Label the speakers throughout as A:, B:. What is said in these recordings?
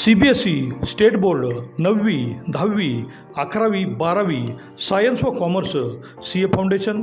A: C B S E state board नववी दहावी अकरावी बारावी सायन्स व commerce C A foundation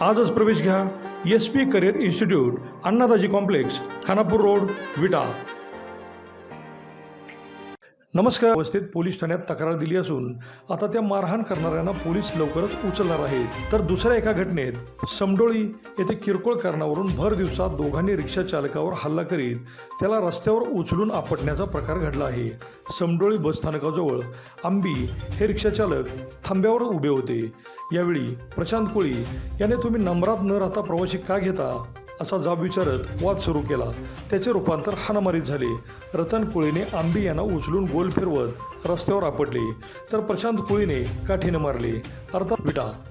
A: आजच प्रवेश घ्या. S P career institute Annadaji complex Khanapur road Vita. नमस्कार. अवस्थेत पोलीस ठाण्यात तक्रार दिली असून आता त्या मारहाण करणाऱ्यांना पोलीस लवकरच उचलणार आहेत. तर दुसऱ्या एका घटनेत समडोळी येथे किरकोळ कारणावरून भर दिवसात दोघांनी रिक्षा चालकावर हल्ला करीत त्याला रस्त्यावर उचलून आपटण्याचा प्रकार घडला आहे. समडोळी बसस्थानकाजवळ आंबी हे रिक्षाचालक थांब्यावर उभे होते. यावेळी प्रशांत कोळी याने तुम्ही नंबरात न राहता प्रवासी का घेता असा जाब विचारत वाद सुरू केला. त्याचे रूपांतर हाणामारीत झाले. रतन कोळीने आंबी यांना उचलून गोल फिरवत रस्त्यावर आपटले. तर प्रशांत कोळीने काठीने मारले. अर्थात विटा